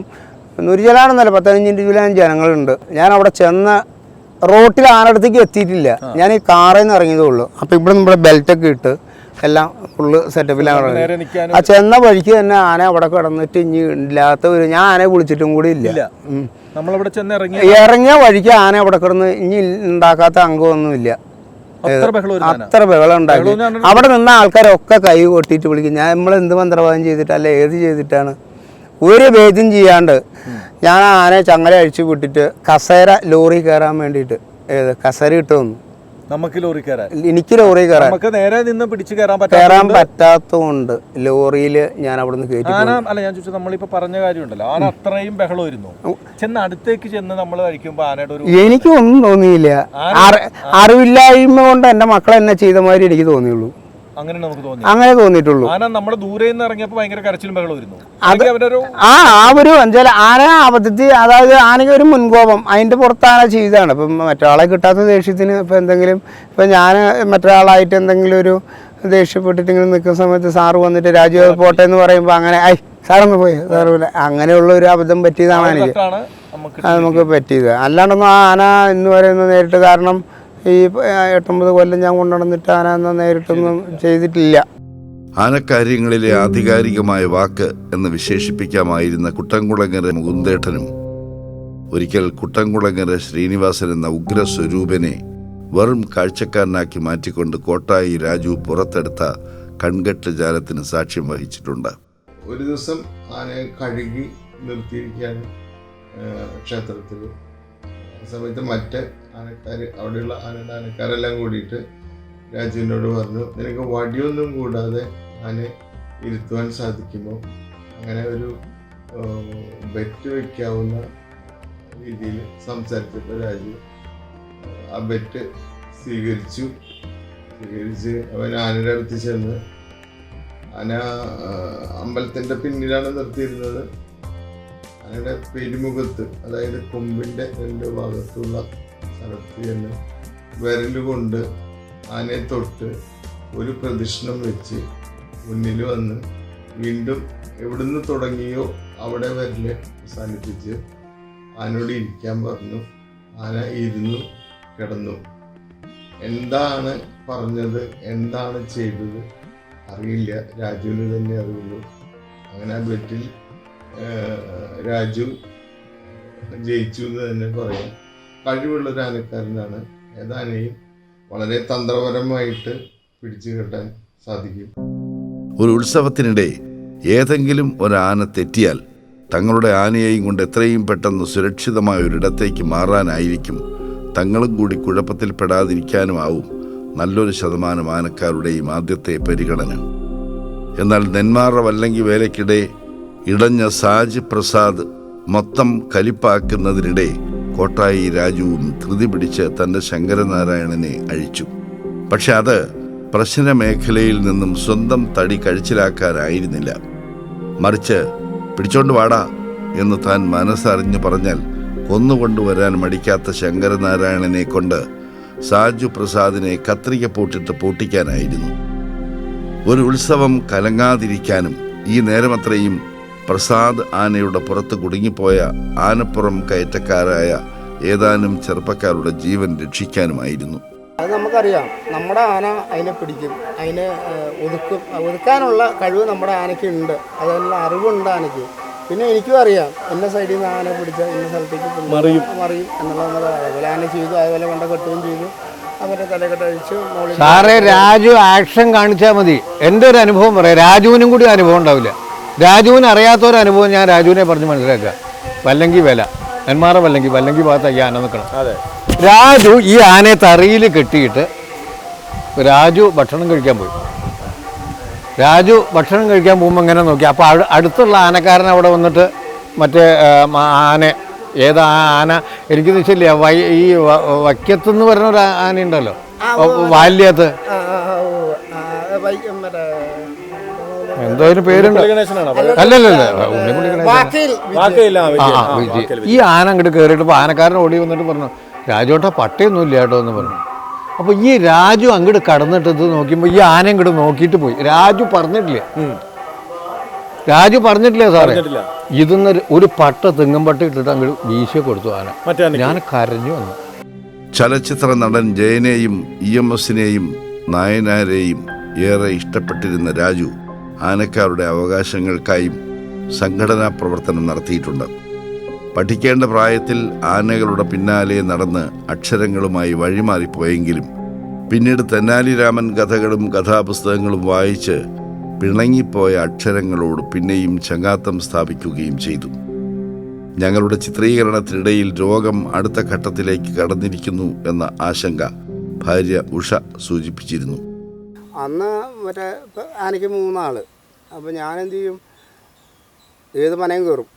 നൂറ്റി ചിലാനെന്നല്ല പത്തനഞ്ചിന്റെ ചിലാനും ജനങ്ങളുണ്ട്. ഞാൻ അവിടെ ചെന്ന റോട്ടിൽ ആരടുത്തേക്ക് എത്തിയിട്ടില്ല. ഞാൻ ഈ കാറിൽ നിന്ന് ഇറങ്ങിയതേ ഉള്ളൂ. അപ്പോൾ ഇവിടെ നമ്മുടെ ബെൽറ്റൊക്കെ ഇട്ട് എല്ലാം ഫുള്ള് സെറ്റപ്പിലാണ് ആ ചെന്ന വഴിക്ക് തന്നെ ആന അവിടെ കിടന്നിട്ട് ഇനി ഇല്ലാത്ത ഒരു ഞാൻ ആനയെ വിളിച്ചിട്ടും കൂടി ഇല്ല. ഇല്ല. ഉം. നമ്മളവിടെ ചെന്ന് ഇറങ്ങി ഇറങ്ങിയ വഴിക്ക് ആന അവിടെ കിടന്ന് ഇനി ഉണ്ടാക്കാത്ത അംഗമൊന്നുമില്ല അത്ര ബഹളം ഒരു അത്ര ബഹളം ഉണ്ടാക്കി അവിടെ നിന്ന ആൾക്കാരൊക്കെ കൈ കൊട്ടിയിട്ട് വിളിക്കും. ഞാൻ നമ്മൾ എന്ത് മന്ത്രവാദം ചെയ്തിട്ടല്ല? ഏത് ചെയ്തിട്ടാണ്? ഒരു വേദ്യം ചെയ്യാണ്ട് ഞാൻ ആനയെ ചങ്ങല അഴിച്ചു വിട്ടിട്ട് കസേര ലോറി കയറാൻ വേണ്ടിയിട്ട് ഏത് കസേര ഇട്ട് നമുക്ക് ലോറി കയറാൻ. എനിക്ക് ലോറി കയറാൻ. നമുക്ക് നേരെ നിന്ന് പിടിച്ചു കയറാൻ കയറാൻ പറ്റാത്ത പറ്റാത്തതുകൊണ്ട് ലോറിയിൽ ഞാൻ അവിടെ നിന്ന് കയറ്റി ആന അല്ല ഞാൻ ചോദിച്ചത് നമ്മളിപ്പോ പറഞ്ഞ കാര്യമുണ്ടല്ലോ. ആന അത്രയും ബഹളമായിരുന്നു. ചെന്ന് അടുത്തേക്ക് ചെന്ന് നമ്മൾ കഴിക്കുമ്പോ ആനയുടെ ഒരു എനിക്കൊന്നും തോന്നിയില്ല. അറി- അറിവില്ലായ്മ കൊണ്ട് എന്റെ മക്കൾ എന്നെ ചെയ്ത മാതിരി എനിക്ക് തോന്നിയുള്ളൂ. അങ്ങനെ നമുക്ക് തോന്നി. അങ്ങനെ തോന്നിയിട്ടുള്ളൂ. ആന നമ്മുടെ ദൂരെ നിന്ന് ഇറങ്ങിയപ്പോൾ ഭയങ്കര കരച്ചിലും ബഹളമായിരുന്നു അല്ലെങ്കിൽ അവരൊരു ആ ആ ഒരു എന്നുവെച്ചാൽ ആന അബദ്ധത്തിൽ അതായത് ആനയ്ക്ക് ഒരു മുൻകോപം. അതിന്റെ പുറത്താണ് ചെയ്താണ് ചെയ്തതാണ്. ഇപ്പം മറ്റൊരാളെ കിട്ടാത്ത ദേഷ്യത്തിന് ഇപ്പം എന്തെങ്കിലും ഇപ്പം ഞാൻ മറ്റൊരാളായിട്ട് എന്തെങ്കിലും ഒരു ദേഷ്യപ്പെട്ടിട്ട് ഇങ്ങനെ നിൽക്കുന്ന സമയത്ത് സാറ് വന്നിട്ട് രാജു അത് പോട്ടെ എന്ന് പറയുമ്പോൾ അങ്ങനെ ഐ സാറൊന്ന് പോയി. സാറില്ല അങ്ങനെയുള്ള ഒരു അബദ്ധം പറ്റിയതാണ് എനിക്ക് നമുക്ക് അത് നമുക്ക് പറ്റിയത്. അല്ലാണ്ടൊന്നും ആ ആന എന്ന് പറയുന്നത് നേരിട്ട് കാരണം ഈ എട്ടൊമ്പത് കൊല്ലം ഞാൻ കൊണ്ടുനടന്നിട്ട് ആന എന്ന നേരിട്ടൊന്നും ചെയ്തിട്ടില്ല. ആനക്കാര്യങ്ങളിലെ ആധികാരികമായ വാക്ക് എന്ന് വിശേഷിപ്പിക്കാമായിരുന്ന കുട്ടംകുളങ്ങര മുകുന്ദേട്ടനും ഒരിക്കൽ കുട്ടംകുളങ്ങര ശ്രീനിവാസൻ എന്ന ഉഗ്രസ്വരൂപനെ വെറും കാഴ്ചക്കാരനാക്കി മാറ്റിക്കൊണ്ട് കോട്ടായി രാജു പുറത്തെടുത്ത കൺകെട്ട് ജാലത്തിന് സാക്ഷ്യം വഹിച്ചിട്ടുണ്ട്. ഒരു ദിവസം ആനയെ കഴുകി നിർത്തിയിരിക്കുകയാണ് ക്ഷേത്രത്തിൽ സമയത്ത് മറ്റ് ആനക്കാർ അവിടെയുള്ള ആനയുടെ ആനക്കാരെല്ലാം കൂടിയിട്ട് രാജുവിനോട് പറഞ്ഞു നിനക്ക് വടിയൊന്നും കൂടാതെ ആനെ ഇരുത്തുവാൻ സാധിക്കുമോ? അങ്ങനെ ഒരു ബെറ്റ് വയ്ക്കാവുന്ന രീതിയിൽ സംസാരിച്ചപ്പോൾ രാജു ആ ബെറ്റ് സ്വീകരിച്ചു. സ്വീകരിച്ച് അവൻ ആനയുടെ അടുത്ത് ചെന്ന് ആന അമ്പലത്തിന്റെ പിന്നിലാണ് നിർത്തിയിരുന്നത്. ആനയുടെ പെരുമുഖത്ത് അതായത് കൊമ്പിന്റെ രണ്ട് ഭാഗത്തുള്ള സ്ഥലത്ത് തന്നെ വിരലുകൊണ്ട് ആനയെ തൊട്ട് ഒരു പ്രദക്ഷിണം വെച്ച് മുന്നിൽ വന്ന് വീണ്ടും എവിടുന്ന് തുടങ്ങിയോ അവിടെ വരൽ അവസാനിപ്പിച്ച് ആനയോട് ഇരിക്കാൻ പറഞ്ഞു. ആന ഇരുന്നു കിടന്നു. എന്താണ് പറഞ്ഞത്? എന്താണ് ചെയ്തത്? അറിയില്ല. രാജുവിന് തന്നെ അറിയുള്ളൂ. അങ്ങനെ ആ ബെറ്റിൽ രാജു ജയിച്ചു എന്ന് തന്നെ പറയാം. കഴിവുള്ള ഒരു ആനക്കാരനാണ്. ഏതാനയും വളരെ തന്ത്രപരമായിട്ട് പിടിച്ചു കെട്ടാൻ സാധിക്കും. ഒരു ഉത്സവത്തിനിടെ ഏതെങ്കിലും ഒരാന തെറ്റിയാൽ തങ്ങളുടെ ആനയെയും കൊണ്ട് എത്രയും പെട്ടെന്ന് സുരക്ഷിതമായ ഒരിടത്തേക്ക് മാറാനായിരിക്കും. തങ്ങളും കൂടി കുഴപ്പത്തിൽ പെടാതിരിക്കാനും ആവും നല്ലൊരു ശതമാനം ആനക്കാരുടെയും ആദ്യത്തെ പരിഗണന. എന്നാൽ നെന്മാറ വല്ലങ്കി വേലയ്ക്കിടെ ഇടഞ്ഞ സാജ് പ്രസാദ് മൊത്തം കലിപ്പാക്കുന്നതിനിടെ കോട്ടായി രാജുവും ധൃതി പിടിച്ച് തന്റെ ശങ്കരനാരായണനെ അഴിച്ചു. പക്ഷെ അത് പ്രശ്ന മേഖലയിൽ നിന്നും സ്വന്തം തടി കഴിച്ചിലാക്കാനായിരുന്നില്ല. മറിച്ച് പിടിച്ചോണ്ട് വാടാ എന്ന് താൻ മനസ്സറിഞ്ഞു പറഞ്ഞാൽ കൊന്നുകൊണ്ടുവരാൻ മടിക്കാത്ത ശങ്കരനാരായണനെ കൊണ്ട് സാജു പ്രസാദിനെ കത്രിക പൂട്ടിട്ട് പൂട്ടിക്കാനായിരുന്നു. ഒരു ഉത്സവം കലങ്ങാതിരിക്കാനും ഈ നേരമത്രയും പ്രസാദ് ആനയുടെ പുറത്ത് കുടുങ്ങിപ്പോയ ആനപ്പുറം കയറ്റക്കാരായ ഏതാനും ചെറുപ്പക്കാരുടെ ജീവൻ രക്ഷിക്കാനുമായിരുന്നു. അത് നമുക്കറിയാം. നമ്മുടെ ആന അതിനെ പിടിക്കും. അതിനെ ഒതുക്കും. ഒതുക്കാനുള്ള കഴിവ് നമ്മുടെ ആനയ്ക്ക് ഉണ്ട്. അതെല്ലാം അറിവുണ്ട് ആനയ്ക്ക്. പിന്നെ എനിക്കും അറിയാം. എന്നെ സൈഡിൽ നിന്ന് ആന പിടിച്ച ഇന്ന സ്ഥലത്തേക്ക് മറിയും. മറിയും എന്നുള്ളത് അതുപോലെ ആന ചെയ്തു. അതുപോലെ കൊണ്ട കെട്ടുകയും ചെയ്തു. സാറേ രാജു ആക്ഷൻ കാണിച്ചാൽ മതി. എന്റെ ഒരു അനുഭവം പറയാം. രാജുവിനും കൂടി അനുഭവം ഉണ്ടാവില്ല. രാജുവിന് അറിയാത്ത ഒരു അനുഭവം ഞാൻ രാജുവിനെ പറഞ്ഞ് മനസ്സിലാക്കുക. വല്ലങ്കി വില. നെന്മാറ വല്ലങ്കി വല്ലങ്കി ഭാഗത്ത് ഈ ആന നിൽക്കണം. അതെ. രാജു ഈ ആനയെ തറിയിൽ കെട്ടിയിട്ട് രാജു ഭക്ഷണം കഴിക്കാൻ പോയി. രാജു ഭക്ഷണം കഴിക്കാൻ പോകുമ്പോൾ ഇങ്ങനെ നോക്കി. അപ്പോൾ അടുത്തുള്ള ആനക്കാരൻ അവിടെ വന്നിട്ട് മറ്റേ ആന ഏതാ ആ ആന? എനിക്ക് നിശ്ചയില്ല. വൈ ഈ വക്യത്ത് എന്ന് പറഞ്ഞ ഒരു ആന ഉണ്ടല്ലോ വാല്യത്ത്. ആ, ആ, ആ, ഓ, ആ, വൈ- മറ്റേ എന്തോ പേരുണ്ട് അല്ലല്ലല്ല ഗണേശൻ. ഈ ആന അങ്ങോട്ട് കയറിയിട്ട് ആനക്കാരൻ ഓടി വന്നിട്ട് പറഞ്ഞു രാജോട്ട പട്ടയൊന്നും ഇല്ല കേട്ടോ എന്ന് പറഞ്ഞു. അപ്പൊ ഈ രാജു അങ്ങോട്ട് കടന്നിട്ട് ഇത് നോക്കിയപ്പോ ഈ ആന ഇങ്ങോട്ട് നോക്കിയിട്ട് പോയി. രാജു പറഞ്ഞിട്ടില്ല. രാജു പറഞ്ഞിട്ടില്ല സാറേ. പറഞ്ഞിട്ടില്ല. ഇതിന്ന് ഒരു- പട്ട തെങ്ങും പട്ട ഇട്ടിട്ട് അങ്ങോട്ട് വീശിയെ കൊടുത്തു ആന. ഞാൻ കരഞ്ഞു വന്നു. ചലച്ചിത്ര നടൻ ജയനെയും ഇ എം എസിനെയും നായനാരെയും ഏറെ ഇഷ്ടപ്പെട്ടിരുന്ന രാജു ആനക്കാരുടെ അവകാശങ്ങൾക്കായും സംഘടനാ പ്രവർത്തനം നടത്തിയിട്ടുണ്ട്. പഠിക്കേണ്ട പ്രായത്തിൽ ആനകളുടെ പിന്നാലെ നടന്ന് അക്ഷരങ്ങളുമായി വഴിമാറിപ്പോയെങ്കിലും പിന്നീട് തെന്നാലിരാമൻ കഥകളും കഥാപുസ്തകങ്ങളും വായിച്ച് പിണങ്ങിപ്പോയ അക്ഷരങ്ങളോട് പിന്നെയും ചങ്ങാത്തം സ്ഥാപിക്കുകയും ചെയ്തു. ഞങ്ങളുടെ ചിത്രീകരണത്തിനിടയിൽ രോഗം അടുത്ത ഘട്ടത്തിലേക്ക് കടന്നിരിക്കുന്നു എന്ന ആശങ്ക ഭാര്യ ഉഷ സൂചിപ്പിച്ചിരുന്നു. അന്ന് മറ്റേ ആനയ്ക്ക് മൂന്നാൾ അപ്പോൾ ഞാൻ എന്ത് ചെയ്യും ഏത് മനയും കയറും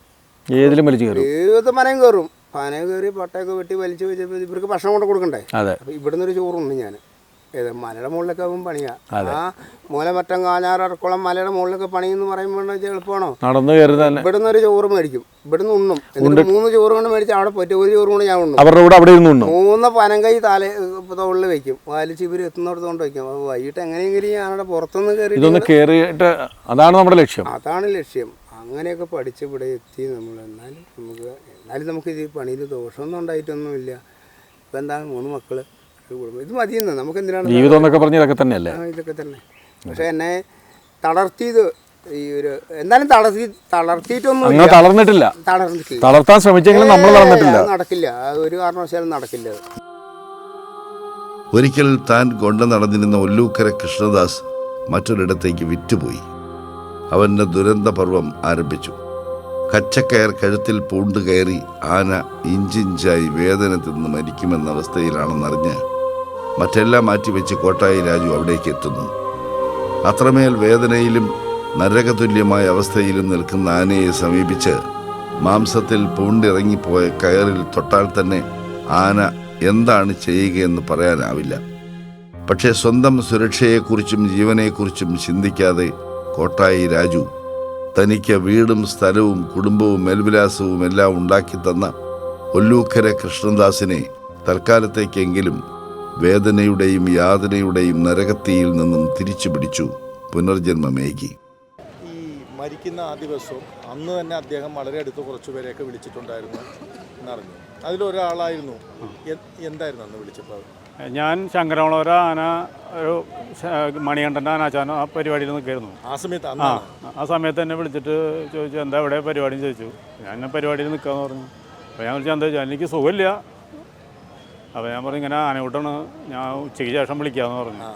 ഏതിലും വലിച്ചു കയറും. ഏത് മനയും കയറും പനയും കയറി പട്ടയൊക്കെ വെട്ടി വലിച്ചു വെച്ചപ്പോൾ ഇവർക്ക് ഭക്ഷണം കൊണ്ട് കൊടുക്കണ്ടേ? അതെ. ഇവിടുന്ന് ഒരു ചോറുണ്ട് ഞാൻ ഏത് മലയുടെ മുകളിലൊക്കെ ആകുമ്പോൾ പണിയാ. ആ മൂലമറ്റം കാഞ്ഞാറക്കുളം മലയുടെ മുകളിലൊക്കെ പണി എന്ന് പറയുമ്പോൾ എളുപ്പമാണോ നടന്നു ഇവിടുന്ന് ഒരു ചോറ് മേടിക്കും. ഇവിടുന്ന് ഉണ്ണും. എന്നിട്ട് മൂന്ന് ചോറ് കൊണ്ട് മേടിച്ച് അവിടെ പറ്റും ഒരു ചോറ് കൊണ്ട് ഞാൻ ഉണ്ണും. അവരുടെ കൂടെ അവിടെ ഇരുന്നു ഉണ്ണും. മൂന്ന് പനങ്കൈ തല തോളിൽ വെക്കും. വാലിച്ച് ഇവർ എത്തുന്നിടത്ത് കൊണ്ട് വെക്കും. അപ്പോൾ വൈകിട്ട് എങ്ങനെയെങ്കിലും ഞാനവിടെ പുറത്തുനിന്ന് കയറി ഇതൊന്ന് കയറിയിട്ട് അതാണ് നമ്മുടെ ലക്ഷ്യം. അതാണ് ലക്ഷ്യം. അങ്ങനെയൊക്കെ പഠിച്ച് ഇവിടെ എത്തി നമ്മൾ. എന്നാലും നമുക്ക് എന്നാലും നമുക്ക് ഇത് പണിയിൽ ദോഷമൊന്നും ഉണ്ടായിട്ടൊന്നുമില്ല. ഇപ്പം എന്താണ് മൂന്ന് മക്കൾ ഇത് മതിയെന്ന് നമുക്ക് എന്തിനാണ് ജീവിതം എന്നൊക്കെ പറഞ്ഞ ഇതൊക്കെ തന്നെയല്ലേ? ഇതൊക്കെ തന്നെ. പക്ഷെ എന്നെ തളർത്തിയത് ഈ ഒരു എന്തായാലും തളർത്തി തളർത്തിയിട്ടൊന്നും അങ്ങനെ തളർന്നിട്ടില്ല. തളർന്നിട്ടില്ല. തളർത്താൻ ശ്രമിച്ചെങ്കിലും നമ്മൾ തളർന്നിട്ടില്ല. അത് നടക്കില്ല. അത് ഒരു കാരണവശാലും നടക്കില്ല. അത് ഒരിക്കൽ താൻ കൊണ്ടു നടന്നിരുന്ന ഒല്ലൂക്കര കൃഷ്ണദാസ് മറ്റൊരിടത്തേക്ക് വിറ്റുപോയി. അവന്റെ ദുരന്തപർവം ആരംഭിച്ചു. കച്ചക്കയർ കഴുത്തിൽ പൂണ്ടുകയറി ആന ഇഞ്ചിഞ്ചായി വേദന തിന്ന് മരിക്കുമെന്ന അവസ്ഥയിലാണെന്നറിഞ്ഞ് മറ്റെല്ലാം മാറ്റിവെച്ച് കോട്ടായി രാജു അവിടേക്ക് എത്തുന്നു. അത്രമേൽ വേദനയിലും നരകതുല്യമായ അവസ്ഥയിലും നിൽക്കുന്ന ആനയെ സമീപിച്ച് മാംസത്തിൽ പൂണ്ടിറങ്ങിപ്പോയ കയറിൽ തൊട്ടാൽ തന്നെ ആന എന്താണ് ചെയ്യുകയെന്ന് പറയാനാവില്ല. പക്ഷേ സ്വന്തം സുരക്ഷയെക്കുറിച്ചും ജീവനെക്കുറിച്ചും ചിന്തിക്കാതെ കോട്ടായി രാജു തനിക്ക് വീടും സ്ഥലവും കുടുംബവും മേൽവിലാസവും എല്ലാം ഉണ്ടാക്കി തന്ന ഒല്ലൂക്കര കൃഷ്ണദാസിനെ തൽക്കാലത്തേക്കെങ്കിലും വേദനയുടെയും യാതനയുടെയും നരകത്തിയിൽ നിന്നും തിരിച്ചു പിടിച്ചു പുനർജന്മമേകി. ഈ മരിക്കുന്ന ആ ദിവസവും അന്ന് തന്നെ അദ്ദേഹം വളരെ അടുത്ത് കുറച്ചു പേരെയൊക്കെ വിളിച്ചിട്ടുണ്ടായിരുന്നു എന്നറിഞ്ഞു. അതിലൊരാളായിരുന്നു. എന്തായിരുന്നു അന്ന് വിളിച്ചപ്പോൾ? ഞാൻ ശങ്കരവളവര ആന ഒരു മണികണ്ഠന്റെ ആനാച്ചാനം ആ പരിപാടിയിൽ നിൽക്കായിരുന്നു. ആ സമയത്ത് ആ ആ സമയത്ത് എന്നെ വിളിച്ചിട്ട് ചോദിച്ചു എന്താ ഇവിടെ പരിപാടി? ചോദിച്ചു. ഞാൻ പരിപാടിയിൽ നിൽക്കാന്ന് പറഞ്ഞു. അപ്പോൾ ഞാൻ വിളിച്ചാൽ എന്താ ചോദിച്ചാൽ എനിക്ക് സുഖമില്ല. അപ്പോൾ ഞാൻ പറഞ്ഞു ഇങ്ങനെ ആനകൂട്ടാണ് ഞാൻ ഉച്ചയ്ക്ക് ശേഷം വിളിക്കാമെന്ന് പറഞ്ഞു.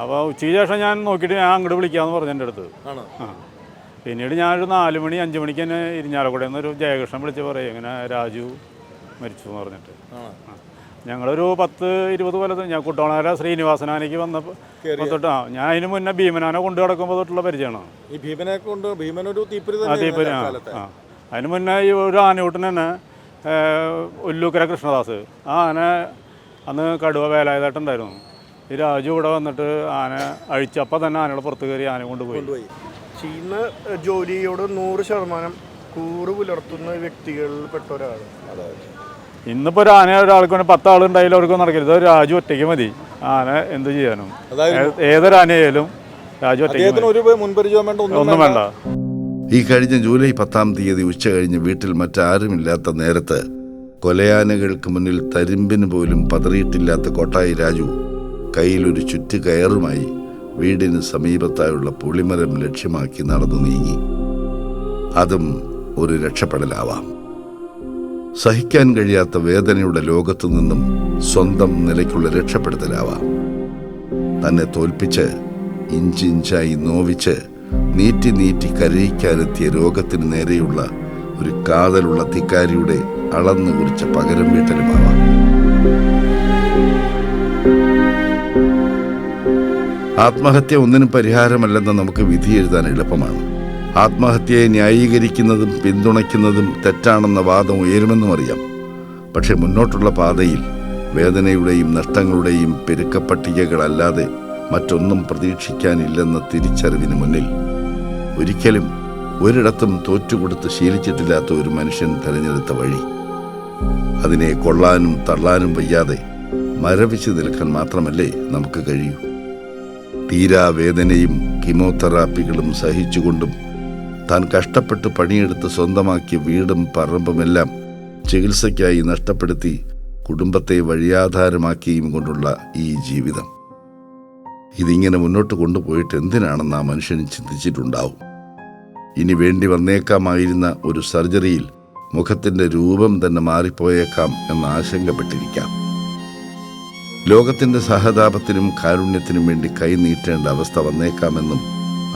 അപ്പോൾ ഉച്ചയ്ക്ക് ശേഷം ഞാൻ നോക്കിയിട്ട് ഞാൻ അങ്ങോട്ട് വിളിക്കാമെന്ന് പറഞ്ഞു എന്റെ അടുത്ത്. ആ. പിന്നീട് ഞാനൊരു നാല് മണി അഞ്ച് മണിക്ക് തന്നെ ഇരിഞ്ഞാലക്കുടയിൽ ഒരു ജയകൃഷ്ണൻ വിളിച്ച് പറയും ഇങ്ങനെ രാജു മരിച്ചു എന്ന് പറഞ്ഞിട്ട്. ഞങ്ങളൊരു പത്ത് ഇരുപത് കൊല്ലത്ത് ഞാൻ കുട്ടോണാര ശ്രീനിവാസനാനയ്ക്ക് വന്നപ്പോൾ തൊട്ട് ആ ഞാൻ അതിന് മുന്നേ ഭീമനാനെ കൊണ്ടു കിടക്കുമ്പോൾ തൊട്ടുള്ള പരിചയമാണ്. ഈ ഭീമനെ കൊണ്ട് ഭീമനൊരു തീപ്പരി ആ തീപ്പരി ആ അതിന് മുന്നേ ഈ ഒരു ആനയൂട്ടിന് തന്നെ ഒല്ലൂക്കര കൃഷ്ണദാസ് ആ ആന അന്ന് കടുവ വേലായതായിട്ടുണ്ടായിരുന്നു ഈ രാജു ഇവിടെ വന്നിട്ട് ആന അഴിച്ചപ്പോൾ തന്നെ ആനയുടെ പുറത്ത് കയറി ആന കൊണ്ടുപോയി. കൊണ്ടുപോയി. ചെയ്യുന്ന ജോലിയോട് നൂറ് ശതമാനം കൂറ് പുലർത്തുന്ന വ്യക്തികളിൽ പെട്ട ഒരാൾ ഇന്നിപ്പോൾ ഒരു ആന ഒരാൾക്ക് വേണ്ടി പത്ത് ആളുണ്ടായാലും അവർക്കും നടക്കരുത്. രാജു ഒറ്റയ്ക്ക് മതി. ആന എന്ത് ചെയ്യാനും. ഏതൊരാനയായാലും രാജു ഒറ്റയ്ക്ക് അദ്ദേഹത്തിന് ഒരു മുൻപരിചയം വേണ്ട ഒന്നും ഒന്നും വേണ്ട. ഈ കഴിഞ്ഞ ജൂലൈ പത്താം തീയതി ഉച്ച കഴിഞ്ഞ് വീട്ടിൽ മറ്റാരുമില്ലാത്ത നേരത്ത് കൊലയാനകൾക്ക് മുന്നിൽ തരിമ്പിന് പോലും പതറിയിട്ടില്ലാത്ത കോട്ടായി രാജു കയ്യിലൊരു ചുറ്റു കയറുമായി വീടിന് സമീപത്തായുള്ള പുളിമരം ലക്ഷ്യമാക്കി നടന്നു നീങ്ങി. അതും ഒരു രക്ഷപ്പെടലാവാം. സഹിക്കാൻ കഴിയാത്ത വേദനയുടെ ലോകത്തു നിന്നും സ്വന്തം നിലയ്ക്കുള്ള രക്ഷപ്പെടുത്തലാവാം. തന്നെ തോൽപ്പിച്ച് ഇഞ്ചിഞ്ചായി നോവിച്ച് നീറ്റി നീറ്റി കരയിക്കാനെത്തിയ രോഗത്തിന് നേരെയുള്ള ഒരു കാതലുള്ള ധിക്കാരിയുടെ അളന്നു കുറിച്ച പകരം വീട്ടലുമാവാം. ആത്മഹത്യ ഒന്നിനും പരിഹാരമല്ലെന്ന് നമുക്ക് വിധി എഴുതാൻ എളുപ്പമാണ്. ആത്മഹത്യയെ ന്യായീകരിക്കുന്നതും പിന്തുണയ്ക്കുന്നതും തെറ്റാണെന്ന വാദം ഉയരുമെന്നും അറിയാം. പക്ഷെ മുന്നോട്ടുള്ള പാതയിൽ വേദനയുടെയും നഷ്ടങ്ങളുടെയും പെരുക്കപ്പട്ടികകളല്ലാതെ മറ്റൊന്നും പ്രതീക്ഷിക്കാനില്ലെന്ന തിരിച്ചറിവിന് മുന്നിൽ ഒരിക്കലും ഒരിടത്തും തോറ്റുകൊടുത്ത് ശീലിച്ചിട്ടില്ലാത്ത ഒരു മനുഷ്യൻ തിരഞ്ഞെടുത്ത വഴി. അതിനെ കൊള്ളാനും തള്ളാനും വയ്യാതെ മരവിച്ച് നിൽക്കാൻ മാത്രമല്ലേ നമുക്ക് കഴിയൂ. തീരാവേദനയും കീമോതെറാപ്പികളും സഹിച്ചുകൊണ്ടും താൻ കഷ്ടപ്പെട്ട് പണിയെടുത്ത് സ്വന്തമാക്കിയ വീടും പറമ്പുമെല്ലാം ചികിത്സയ്ക്കായി നഷ്ടപ്പെടുത്തി കുടുംബത്തെ വഴിയാധാരമാക്കിയും കൊണ്ടുള്ള ഈ ജീവിതം. ഇതിങ്ങനെ മുന്നോട്ട് കൊണ്ടുപോയിട്ട് എന്തിനാണെന്ന് ആ മനുഷ്യൻ ചിന്തിച്ചിട്ടുണ്ടാവും. ഇനി വേണ്ടി വന്നേക്കാമായിരുന്ന ഒരു സർജറിയിൽ മുഖത്തിന്റെ രൂപം തന്നെ മാറിപ്പോയേക്കാം എന്ന് ആശങ്കപ്പെട്ടിരിക്കാം. ലോകത്തിന്റെ സഹതാപത്തിനും കാരുണ്യത്തിനും വേണ്ടി കൈനീട്ടേണ്ട അവസ്ഥ വന്നേക്കാമെന്നും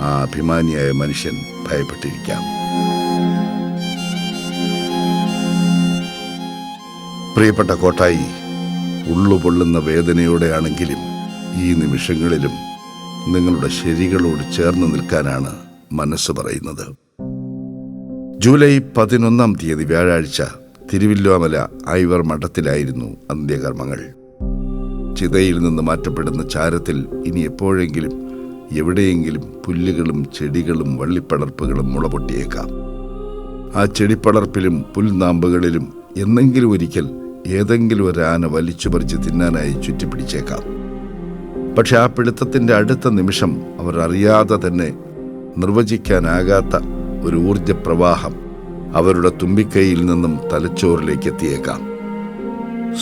ആ അഭിമാനിയായ മനുഷ്യൻ ഭയപ്പെട്ടിരിക്കാം. പ്രിയപ്പെട്ട കോട്ടായി ഉള്ളുപൊള്ളുന്ന വേദനയോടെയാണെങ്കിലും ഈ നിമിഷങ്ങളിലും നിങ്ങളുടെ ശരികളോട് ചേർന്ന് നിൽക്കാനാണ് മനസ്സ് പറയുന്നത്. ജൂലൈ പതിനൊന്നാം തീയതി വ്യാഴാഴ്ച തിരുവില്ലോമല ഐവർ മഠത്തിലായിരുന്നു അന്ത്യകർമ്മങ്ങൾ ചിതയിൽ നിന്ന് മാറ്റപ്പെടുന്ന ചാരത്തിൽ ഇനി എപ്പോഴെങ്കിലും എവിടെയെങ്കിലും പുല്ലുകളും ചെടികളും വള്ളിപ്പടർപ്പുകളും മുളപൊട്ടിയേക്കാം. ആ ചെടിപ്പടർപ്പിലും പുൽനാമ്പുകളിലും എന്നെങ്കിലും ഒരിക്കൽ ഏതെങ്കിലും ഒരു ആന വലിച്ചു തിന്നാനായി ചുറ്റിപ്പിടിച്ചേക്കാം. പക്ഷെ ആ പിടുത്തത്തിന്റെ അടുത്ത നിമിഷം അവർ അറിയാതെ തന്നെ നിർവചിക്കാനാകാത്ത ഒരു ഊർജപ്രവാഹം അവരുടെ തുമ്പിക്കൈയിൽ നിന്നും തലച്ചോറിലേക്ക് എത്തിയേക്കാം.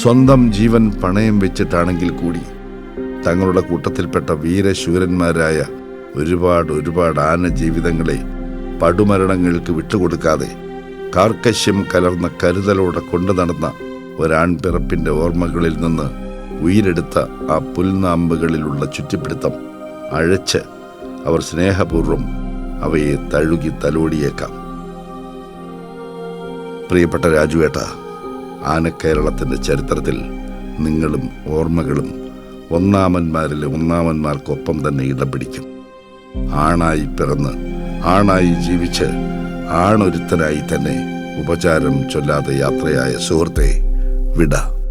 സ്വന്തം ജീവൻ പണയം വെച്ചിട്ടാണെങ്കിൽ കൂടി തങ്ങളുടെ കൂട്ടത്തിൽപ്പെട്ട വീരശൂരന്മാരായ ഒരുപാട് ഒരുപാട് ആന ജീവിതങ്ങളെ പടുമരണങ്ങൾക്ക് വിട്ടുകൊടുക്കാതെ കാർക്കശ്യം കലർന്ന കരുതലോടെ കൊണ്ടു നടന്ന ഒരാൺപിറപ്പിന്റെ ഓർമ്മകളിൽ നിന്ന് ഉയിരെടുത്ത ആ പുൽനാമ്പുകളിലുള്ള ചുറ്റിപ്പിടുത്തം അഴച്ച് അവർ സ്നേഹപൂർവം അവയെ തഴുകി തലോടിയേക്കാം. പ്രിയപ്പെട്ട രാജുവേട്ട ആനക്കേരളത്തിന്റെ ചരിത്രത്തിൽ നിങ്ങളും ഓർമ്മകളും ഒന്നാമന്മാരിലെ ഒന്നാമന്മാർക്കൊപ്പം തന്നെ ഇടം പിടിക്കും ആണായി പിറന്ന് ആണായി ജീവിച്ച് ആണൊരുത്തനായി തന്നെ ഉപചാരം ചൊല്ലാതെ യാത്രയായ സുഹൃത്തെ വിട.